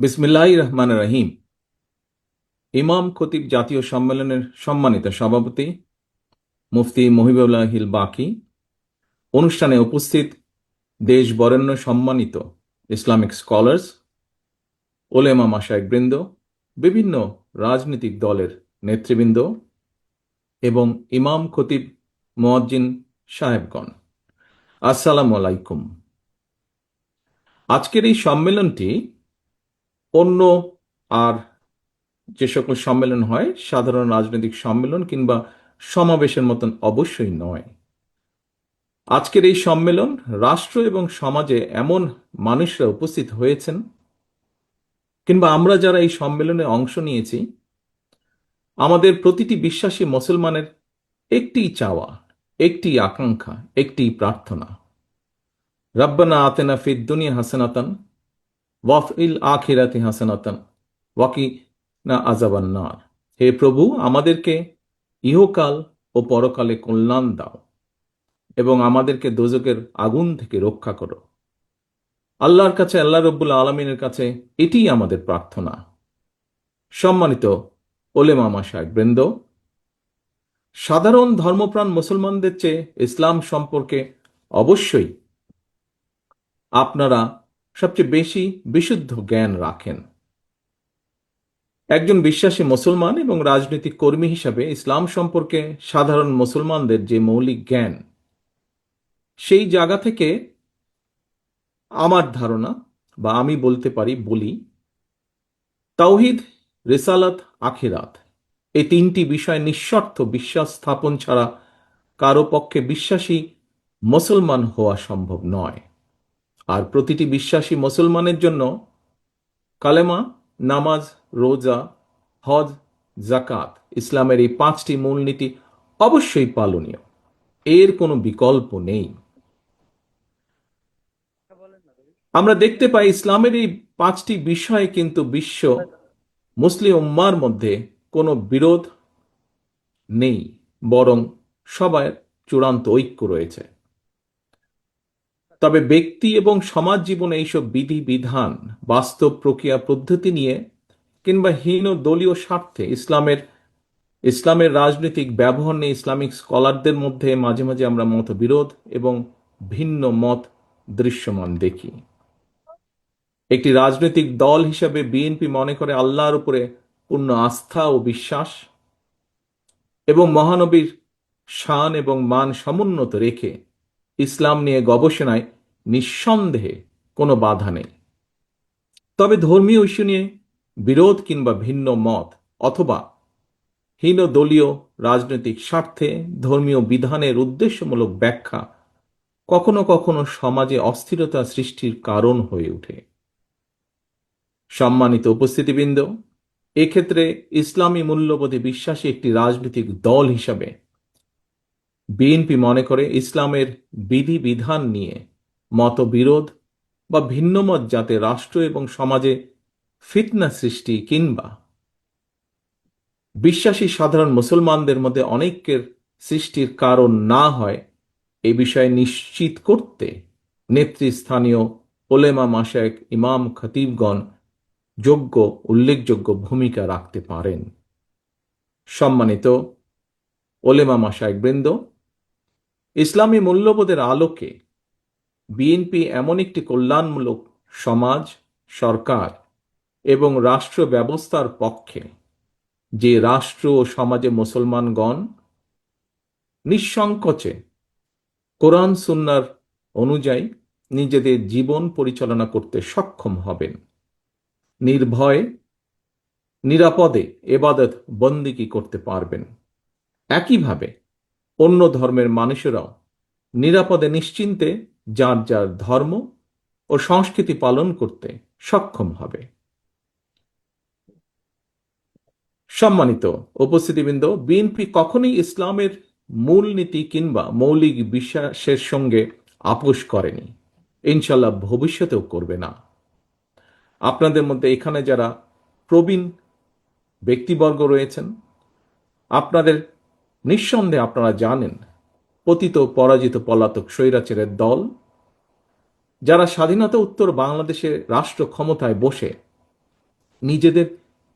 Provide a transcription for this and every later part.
বিসমিল্লাহ রহমান রহিম ইমাম, খতিব জাতীয় সম্মেলনের সম্মানিত সভাপতি, মুফতি মহিবুল্লাহ হিল বাকি। অনুষ্ঠানে উপস্থিত দেশ বরেণ্য সম্মানিত ইসলামিক স্কলার্স, ওলেমা মাসায়কবৃন্দ বিভিন্ন রাজনৈতিক দলের নেতৃবৃন্দ এবং ইমাম, খতিব মোয়াজ্জিন সাহেবগণ। আসসালামু আলাইকুম। আজকের এই সম্মেলনটি অন্য আর যে সকল সম্মেলন হয়, সাধারণ রাজনৈতিক সম্মেলন কিংবা সমাবেশের মতন অবশ্যই নয়। আজকের এই সম্মেলন রাষ্ট্র এবং সমাজে এমন মানুষরা উপস্থিত হয়েছেন কিংবা আমরা যারা এই সম্মেলনে অংশ নিয়েছি, আমাদের প্রতিটি বিশ্বাসী মুসলমানের একটি চাওয়া, একটি আকাঙ্ক্ষা, একটি প্রার্থনা। রব্বানা আতেনা ফিদ দুনিয়া হাসানাতান ওয়াফিল আখিরাতি হাসানাতান ওয়াকি না আজাবান্নার হে প্রভু, আমাদেরকে ইহকাল ও পরকালে কল্যাণ দাও এবং আমাদেরকে দোজকের আগুন থেকে রক্ষা করো। আল্লাহর কাছে, আল্লাহ রব্বুল আলমিনের কাছে এটিই আমাদের প্রার্থনা। সম্মানিত ওলেমামা সাহেব বৃন্দ, সাধারণ ধর্মপ্রাণ মুসলমানদের চেয়ে ইসলাম সম্পর্কে অবশ্যই আপনারা সবচেয়ে বেশি বিশুদ্ধ জ্ঞান রাখেন। একজন বিশ্বাসী মুসলমান এবং রাজনৈতিক কর্মী হিসাবে ইসলাম সম্পর্কে সাধারণ মুসলমানদের যে মৌলিক জ্ঞান, সেই জায়গা থেকে আমার ধারণা বা আমি বলতে পারি বলি, তাওহিদ, রেসালাত, আখিরাত, এই তিনটি বিষয় নিঃস্বার্থ বিশ্বাস স্থাপন ছাড়া কারও পক্ষে বিশ্বাসী মুসলমান হওয়া সম্ভব নয়। আর প্রতিটি বিশ্বাসী মুসলমানের জন্য কালেমা, নামাজ, রোজা, হজ জাকাত ইসলামের এই পাঁচটি মূলনীতি অবশ্যই পালনীয়। এর কোনো বিকল্প নেই। আমরা দেখতে পাই ইসলামের এই পাঁচটি বিষয়ে কিন্তু বিশ্ব মুসলিম উম্মার মধ্যে কোনো বিরোধ নেই, বরং সবার চূড়ান্ত ঐক্য রয়েছে। তবে ব্যক্তি এবং সমাজ জীবনে এইসব বিধি, বিধান, বাস্তব প্রক্রিয়া, পদ্ধতি নিয়ে কিংবা হীন দলীয় স্বার্থে ইসলামের ইসলামের রাজনৈতিক ব্যবহার নিয়ে ইসলামিক স্কলারদের মধ্যে মাঝে মাঝে আমরা মতবিরোধ এবং ভিন্ন মত দৃশ্যমান দেখি। একটি রাজনৈতিক দল হিসাবে বিএনপি মনে করে আল্লাহর উপরে পূর্ণ আস্থা ও বিশ্বাস এবং মহানবীর শান এবং মান সমুন্নত রেখে ইসলাম নিয়ে গবেষণায় নিঃসন্দেহে কোনো বাধা নেই। তবে ধর্মীয় ইস্যু নিয়ে বিরোধ কিংবা ভিন্ন মত অথবা হীন দলীয় রাজনৈতিক স্বার্থে ধর্মীয় বিধানের উদ্দেশ্যমূলক ব্যাখ্যা কখনো কখনো সমাজে অস্থিরতা সৃষ্টির কারণ হয়ে ওঠে। সম্মানিত উপস্থিতিবৃন্দ, এক্ষেত্রে ইসলামী মূল্যবোধে বিশ্বাসী একটি রাজনৈতিক দল হিসাবে বিএনপি মনে করে ইসলামের বিধি বিধান নিয়ে মতবিরোধ বা ভিন্নমত যাতে রাষ্ট্র এবং সমাজে ফিতনা সৃষ্টি কিংবা বিশ্বাসী সাধারণ মুসলমানদের মধ্যে অনেকের সৃষ্টির কারণ না হয়, এ বিষয়ে নিশ্চিত করতে নেতৃস্থানীয় ওলেমা মাসায়েক ইমাম খতিবগণ যোগ্য, উল্লেখযোগ্য ভূমিকা রাখতে পারেন। সম্মানিত ওলেমা মাসায়েকবৃন্দ ইসলামী মূল্যবোধের আলোকে বিএনপি এমন একটি কল্যাণমূলক সমাজ, সরকার এবং রাষ্ট্র ব্যবস্থার পক্ষে যে রাষ্ট্র ও সমাজে মুসলমানগণ নিঃসংকোচে কোরআন সুন্নার অনুযায়ী নিজেদের জীবন পরিচালনা করতে সক্ষম হবেন। নির্ভয়ে, নিরাপদে এবাদত বন্দিকি করতে পারবেন। একইভাবে অন্য ধর্মের মানুষেরাও নিরাপদে নিশ্চিন্তে যার যার ধর্ম ও সংস্কৃতি পালন করতে সক্ষম হবে। সম্মানিত উপস্থিতিবৃন্দ বিএনপি কখনোই ইসলামের মূলনীতি কিংবা মৌলিক বিশ্বাসের সঙ্গে আপোষ করেনি। ইনশাল্লাহ ভবিষ্যতেও করবে না। আপনাদের মধ্যে এখানে যারা প্রবীণ ব্যক্তিবর্গ রয়েছেন, আপনাদের নিঃসন্দেহে আপনারা জানেন, পতিত পরাজিত পলাতক স্বৈরাচারের দল, যারা স্বাধীনতা উত্তর বাংলাদেশের রাষ্ট্র ক্ষমতায় বসে নিজেদের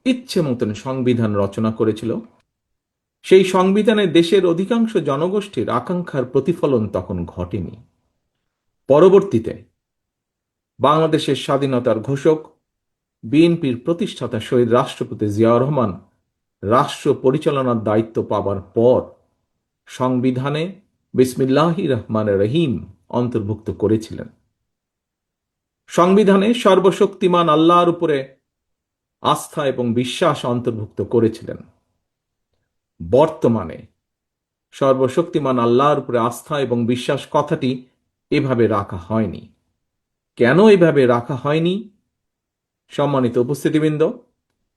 ইচ্ছে মতন সংবিধান রচনা করেছিল, সেই সংবিধানে দেশের অধিকাংশ জনগোষ্ঠীর আকাঙ্ক্ষার প্রতিফলন তখন ঘটেনি। পরবর্তীতে বাংলাদেশের স্বাধীনতার ঘোষক, বিএনপির প্রতিষ্ঠাতা শহীদ রাষ্ট্রপতি জিয়াউর রহমান রাষ্ট্র পরিচালনার দায়িত্ব পাবার পর সংবিধানে বিসমিল্লাহি রহমান রহিম অন্তর্ভুক্ত করেছিলেন। সংবিধানে সর্বশক্তিমান আল্লাহর উপরে আস্থা এবং বিশ্বাস অন্তর্ভুক্ত করেছিলেন। বর্তমানে সর্বশক্তিমান আল্লাহর উপরে আস্থা এবং বিশ্বাস কথাটি এভাবে রাখা হয়নি। কেন এভাবে রাখা হয়নি? সম্মানিত উপস্থিতিবৃন্দ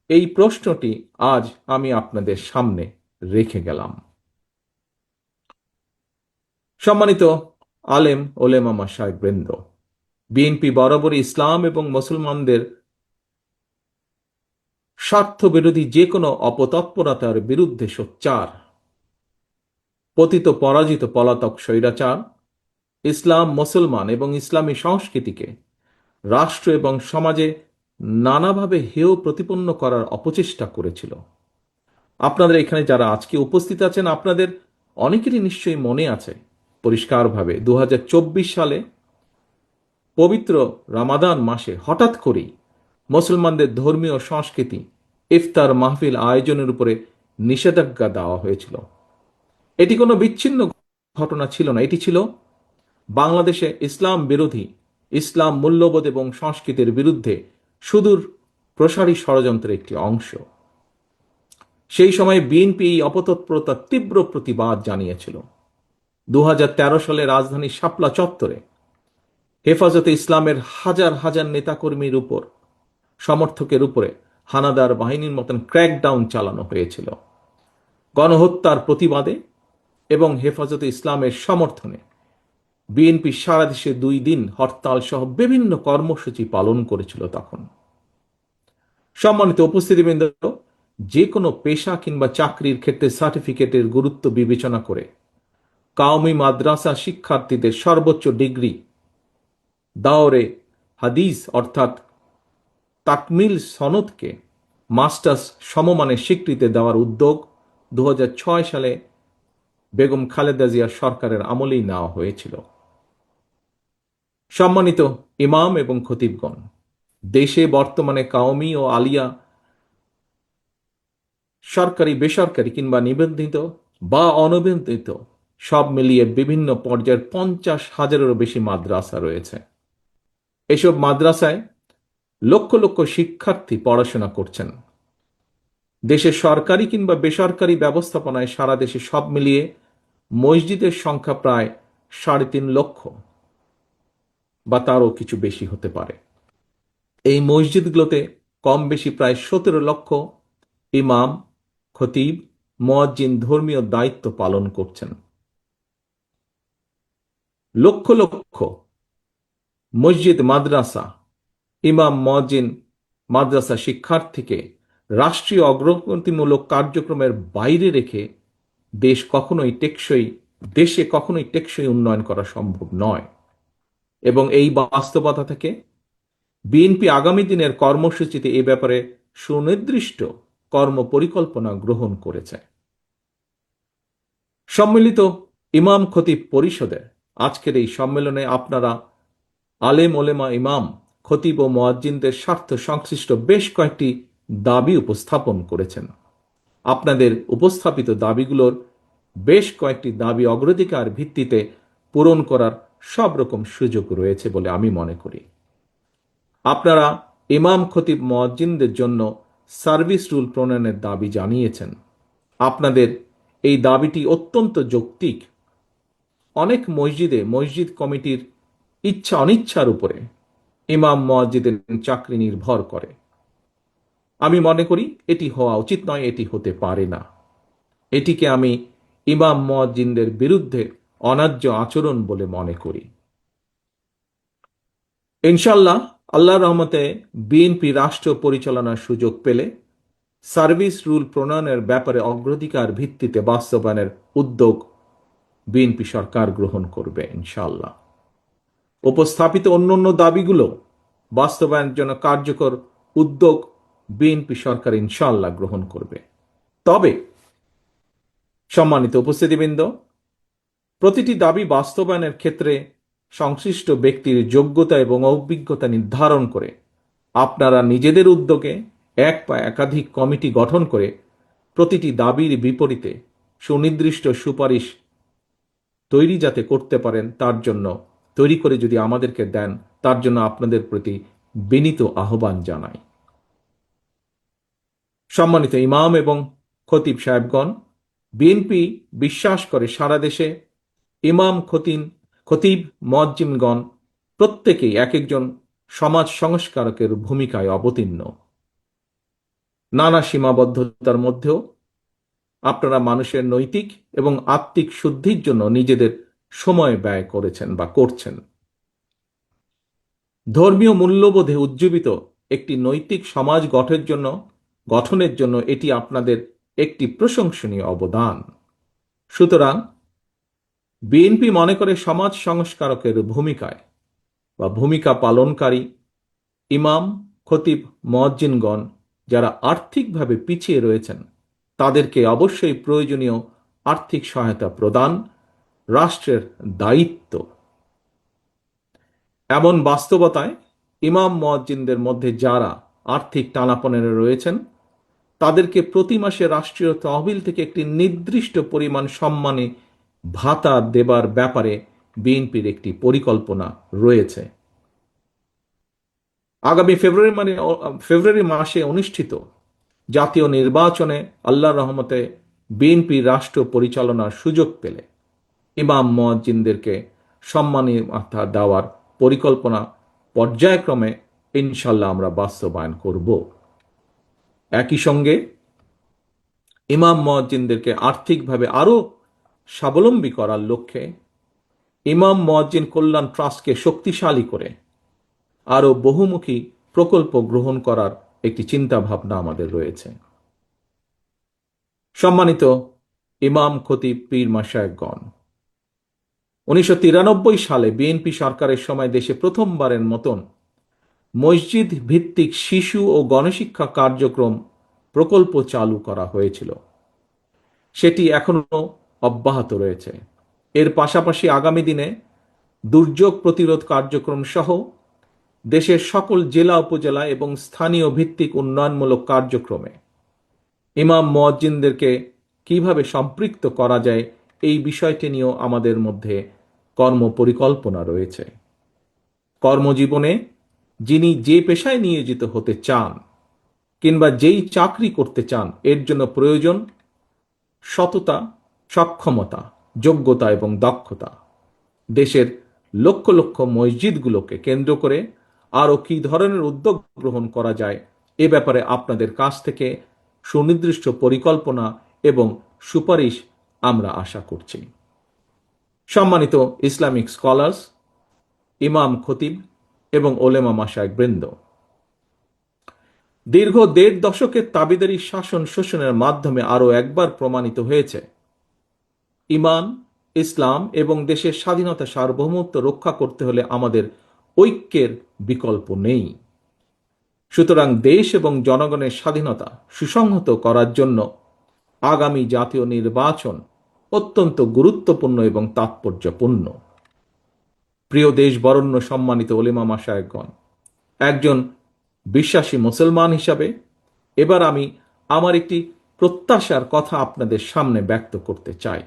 এই প্রশ্নটি আজ আমি আপনাদের সামনে রেখে গেলাম। সম্মানিত আলেম ওলেমামা সাহেব বৃন্দ, বিএনপি বরাবরই ইসলাম এবং মুসলমানদের স্বার্থ বিরোধী যে কোনো অপতৎপরতার বিরুদ্ধে সোচ্চার, পতিত পরাজিত পলাতক স্বৈরাচার, ইসলাম মুসলমান এবং ইসলামী সংস্কৃতিকে রাষ্ট্র এবং সমাজে নানাভাবে হেয় প্রতিপন্ন করার অপচেষ্টা করেছিল। আপনাদের এখানে যারা আজকে উপস্থিত আছেন, আপনাদের অনেকেরই নিশ্চয়ই মনে আছে। পরিষ্কারভাবে দু সালে পবিত্র রামাদান মাসে হঠাৎ করেই মুসলমানদের ধর্মীয় সংস্কৃতি ইফতার মাহফিল আয়োজনের উপরে নিষেধাজ্ঞা দেওয়া হয়েছিল। এটি কোনো বিচ্ছিন্ন ঘটনা ছিল না। এটি ছিল বাংলাদেশে ইসলাম বিরোধী, ইসলাম মূল্যবোধ এবং সংস্কৃতির বিরুদ্ধে সুদূর প্রসারী ষড়যন্ত্রের একটি অংশ। সেই সময় বিএনপি এই অপতৎপরতার তীব্র প্রতিবাদ জানিয়েছিল। দু হাজার তেরো সালে রাজধানী শাপলা চত্বরে হেফাজতে ইসলামের হাজার হাজার নেতাকর্মীর উপর, সমর্থকের উপরে হানাদার বাহিনীর মতন ক্র্যাকডাউন চালানো হয়েছিল। গণহত্যার প্রতিবাদে এবং হেফাজতে ইসলামের সমর্থনে বিএনপি সারা দেশে দুই দিন হরতাল সহ বিভিন্ন কর্মসূচি পালন করেছিল তখন। সম্মানিত উপস্থিতিবৃন্দ, যে কোনো পেশা কিংবা চাকরির ক্ষেত্রে সার্টিফিকেটের গুরুত্ব বিবেচনা করে কাউমি মাদ্রাসা শিক্ষার্থীদের সর্বোচ্চ ডিগ্রি দাওরে হাদিস অর্থাৎ তাকমিল সনদকে মাস্টার্স সমমানের স্বীকৃতি দেওয়ার উদ্যোগ দু হাজার ছয় সালে বেগম খালেদা জিয়া সরকারের আমলেই নেওয়া হয়েছিল। সম্মানিত ইমাম এবং খতিবগণ, দেশে বর্তমানে কাউমি ও আলিয়া সরকারি, বেসরকারি কিংবা নিবন্ধিত বা অনিবন্ধিত সব মিলিয়ে বিভিন্ন পর্যায়ের পঞ্চাশ হাজারেরও বেশি মাদ্রাসা রয়েছে। এসব মাদ্রাসায় লক্ষ লক্ষ শিক্ষার্থী পড়াশোনা করছেন। দেশে সরকারি কিংবা বেসরকারি ব্যবস্থাপনায় সারা দেশে সব মিলিয়ে মসজিদের সংখ্যা প্রায় সাড়ে তিন লক্ষ। বা তারও কিছু বেশি হতে পারে। এই মসজিদগুলোতে কম বেশি প্রায় সতেরো লক্ষ ইমাম, খতিব, মোয়াজ্জিন ধর্মীয় দায়িত্ব পালন করছেন। লক্ষ লক্ষ মসজিদ, মাদ্রাসা, ইমাম মজিন মাদ্রাসা শিক্ষার্থীকে রাষ্ট্রীয় অগ্রগতিমূলক কার্যক্রমের বাইরে রেখে দেশ কখনোই টেকসই, দেশে কখনোই টেকসই উন্নয়ন করা সম্ভব নয়। এবং এই বাস্তবতা থেকে বিএনপি আগামী দিনের কর্মসূচিতে এ ব্যাপারে সুনির্দিষ্ট কর্ম পরিকল্পনা গ্রহণ করেছে। সম্মিলিত ইমাম খতিব পরিষদের আজকের এই সম্মেলনে আপনারা আলেম ওলেমা ইমাম, খতিব ও মোয়াজ্জিনদের স্বার্থ সংশ্লিষ্ট বেশ কয়েকটি দাবি উপস্থাপন করেছেন। আপনাদের উপস্থাপিত দাবিগুলোর বেশ কয়েকটি দাবি অগ্রাধিকার ভিত্তিতে পূরণ করার সব রকম সুযোগ রয়েছে বলে আমি মনে করি। আপনারা ইমাম খতিব মোয়াজ্জিনদের জন্য সার্ভিস রুল প্রণয়নের দাবি জানিয়েছেন। আপনাদের এই দাবিটি অত্যন্ত যৌক্তিক। অনেক মসজিদে মসজিদ কমিটির ইচ্ছা অনিচ্ছার উপরে ইমাম মসজিদের চাকরি নির্ভর করে। আমি মনে করি এটি হওয়া উচিত নয়, এটি হতে পারে না। এটিকে আমি ইমাম মজ্জিনদের বিরুদ্ধে অনার্য আচরণ বলে মনে করি। ইনশাল্লাহ আল্লাহ রহমতে বিএনপি রাষ্ট্র পরিচালনার সুযোগ পেলে সার্ভিস রুল প্রণয়নের ব্যাপারে অগ্রাধিকার ভিত্তিতে বাস্তবায়নের উদ্যোগ বিএনপি সরকার গ্রহণ করবে ইনশাল্লাহ উপস্থাপিত অন্যান্য দাবিগুলো বাস্তবায়নের জন্য কার্যকর উদ্যোগ বিএনপি সরকার ইনশাল্লাহ গ্রহণ করবে। তবে সম্মানিত উপস্থিতিবৃন্দ প্রতিটি দাবি বাস্তবায়নের ক্ষেত্রে সংশ্লিষ্ট ব্যক্তির যোগ্যতা এবং অভিজ্ঞতা নির্ধারণ করে আপনারা নিজেদের উদ্যোগে এক বা একাধিক কমিটি গঠন করে প্রতিটি দাবির বিপরীতে সুনির্দিষ্ট সুপারিশ তৈরি যাতে করতে পারেন, তার জন্য তৈরি করে যদি আমাদেরকে দেন, তার জন্য আপনাদের প্রতি বিনীত আহ্বান জানাই। সম্মানিত ইমাম এবং খতিব সাহেবগণ, বিএনপি বিশ্বাস করে সারা দেশে ইমাম খতিন খতিব মজ্জিমগণ প্রত্যেকেই এক একজন সমাজ সংস্কারকের ভূমিকায় অবতীর্ণ। নানা সীমাবদ্ধতার মধ্যেও আপনারা মানুষের নৈতিক এবং আত্মিক শুদ্ধির জন্য নিজেদের সময় ব্যয় করেছেন বা করছেন। ধর্মীয় মূল্যবোধে উজ্জীবিত একটি নৈতিক সমাজ গঠনের জন্য গঠনের জন্য এটি আপনাদের একটি প্রশংসনীয় অবদান। সুতরাং বিএনপি মনে করে সমাজ সংস্কারকের ভূমিকায় বা ভূমিকা পালনকারী ইমাম, খতিব মজ্জিনগণ যারা আর্থিকভাবে পিছিয়ে রয়েছেন, তাদেরকে অবশ্যই প্রয়োজনীয় আর্থিক সহায়তা প্রদান, রাষ্ট্রের দায়িত্ব। এমন বাস্তবতায় ইমাম মজ্জিনদের মধ্যে যারা আর্থিক টানাপনের রয়েছেন, তাদেরকে প্রতি মাসে রাষ্ট্রীয় তহবিল থেকে একটি নির্দিষ্ট পরিমাণ সম্মানে ভাতা দেবার ব্যাপারে বিএনপির একটি পরিকল্পনা রয়েছে। আগামী ফেব্রুয়ারি মানে ফেব্রুয়ারি মাসে অনুষ্ঠিত জাতীয় নির্বাচনে আল্লাহ রহমতে বিএনপি রাষ্ট্র পরিচালনার সুযোগ পেলে ইমাম মজ্জিনদেরকে সম্মানী মাথা দেওয়ার পরিকল্পনা পর্যায়ক্রমে ইনশাল্লাহ আমরা বাস্তবায়ন করব। একই সঙ্গে ইমাম মজ্জিনদেরকে আর্থিকভাবে আরও স্বাবলম্বী করার লক্ষ্যে ইমাম মজ্জিন কল্যাণ ট্রাস্টকে শক্তিশালী করে আরও বহুমুখী প্রকল্প গ্রহণ করার একটি চিন্তা ভাবনা আমাদের রয়েছে। সম্মানিত ইমাম খতিব পীর মাসায়কগণ উনিশশো সালে বিএনপি সরকারের সময় দেশে প্রথমবারের মতন মসজিদ ভিত্তিক শিশু ও গণশিক্ষা কার্যক্রম প্রকল্প চালু করা হয়েছিল। সেটি এখনও অব্যাহত রয়েছে। এর পাশাপাশি আগামী দিনে দুর্যোগ প্রতিরোধ কার্যক্রম সহ দেশের সকল জেলা, উপজেলা এবং স্থানীয় ভিত্তিক উন্নয়নমূলক কার্যক্রমে ইমাম মজ্জিনদেরকে কীভাবে সম্পৃক্ত করা যায় এই বিষয়টি নিয়েও আমাদের মধ্যে কর্ম পরিকল্পনা রয়েছে। কর্মজীবনে যিনি যে পেশায় নিয়োজিত হতে চান কিংবা যেই চাকরি করতে চান, এর জন্য প্রয়োজন সততা সক্ষমতা, যোগ্যতা এবং দক্ষতা। দেশের লক্ষ লক্ষ মসজিদগুলোকে কেন্দ্র করে আরও কী ধরনের উদ্যোগ গ্রহণ করা যায় এ ব্যাপারে আপনাদের কাছ থেকে সুনির্দিষ্ট পরিকল্পনা এবং সুপারিশ আমরা আশা করছি। সম্মানিত ইসলামিক স্কলার্স, ইমাম খতিব এবং ওলেমা মাসায় বৃন্দ, দীর্ঘ দেড় দশকের তাবিদারি শাসন শোষণের মাধ্যমে আরও একবার প্রমাণিত হয়েছে ইমান, ইসলাম এবং দেশের স্বাধীনতা সার্বভৌমত্ব রক্ষা করতে হলে আমাদের ঐক্যের বিকল্প নেই। সুতরাং দেশ এবং জনগণের স্বাধীনতা সুসংহত করার জন্য আগামী জাতীয় নির্বাচন অত্যন্ত গুরুত্বপূর্ণ এবং তাৎপর্যপূর্ণ। প্রিয় দেশ বরণ্য সম্মানিত ওলেমা মাসায়কগণ, একজন বিশ্বাসী মুসলমান হিসাবে এবার আমি আমার একটি প্রত্যাশার কথা আপনাদের সামনে ব্যক্ত করতে চাই।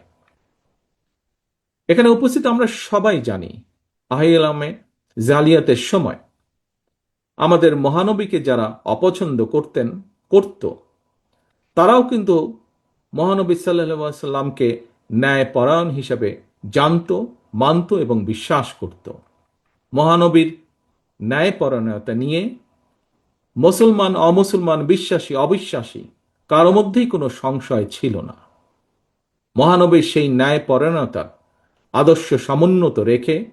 এখানে উপস্থিত আমরা সবাই জানি আহিলামে জালিয়াতের সময় আমাদের মহানবীকে যারা অপছন্দ করতেন, করত, তারাও কিন্তু মহানবী সাল্লামকে ন্যায় পরায়ণ হিসাবে জানত, মানত এবং বিশ্বাস করত। মহানবীর ন্যায়পরায়ণতা নিয়ে মুসলমান, অমুসলমান, বিশ্বাসী, অবিশ্বাসী কারও মধ্যেই কোনো সংশয় ছিল না। মহানবীর সেই ন্যায়পরায়ণতার আদর্শ সমুন্নত রেখে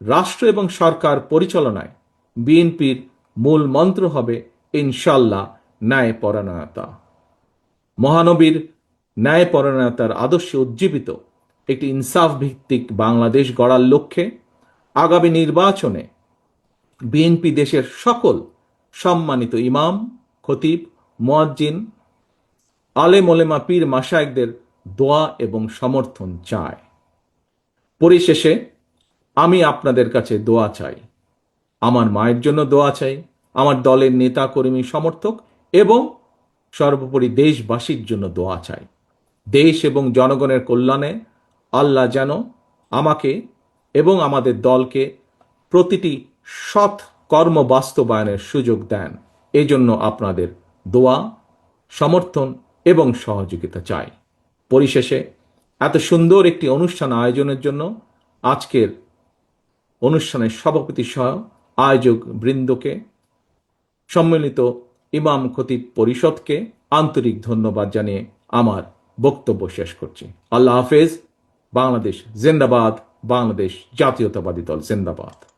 রাষ্ট্র এবং সরকার পরিচালনায় বিএনপির মূল মন্ত্র হবে ইনশাল্লাহ ন্যায়পরায়ণতা। মহানবীর ন্যায়পরায়ণতার আদর্শে উজ্জীবিত একটি ইনসাফ ভিত্তিক বাংলাদেশ গড়ার লক্ষ্যে আগামী নির্বাচনে বিএনপি দেশের সকল সম্মানিত ইমাম, খতিব, মোয়াজ্জিন, আলেম ওলেমা পীর মাসায়েকদের দোয়া এবং সমর্থন চায়। পরিশেষে আমি আপনাদের কাছে দোয়া চাই। আমার মায়ের জন্য দোয়া চাই, আমার দলের নেতা, কর্মী, সমর্থক এবং সর্বোপরি দেশবাসীর জন্য দোয়া চাই। দেশ এবং জনগণের কল্যাণে আল্লাহ যেন আমাকে এবং আমাদের দলকে প্রতিটি সৎ কর্ম বাস্তবায়নের সুযোগ দেন। এজন্য আপনাদের দোয়া, সমর্থন এবং সহযোগিতা চাই। পরিশেষে এত সুন্দর একটি অনুষ্ঠান আয়োজনের জন্য আজকের অনুষ্ঠানের সভাপতি সহ আয়োজক বৃন্দকে সম্মিলিত ইমাম খতিব পরিষদকে আন্তরিক ধন্যবাদ জানিয়ে আমার বক্তব্য শেষ করছি। আল্লাহ হাফেজ, বাংলাদেশ জিন্দাবাদ, বাংলাদেশ জাতীয়তাবাদী দল জিন্দাবাদ।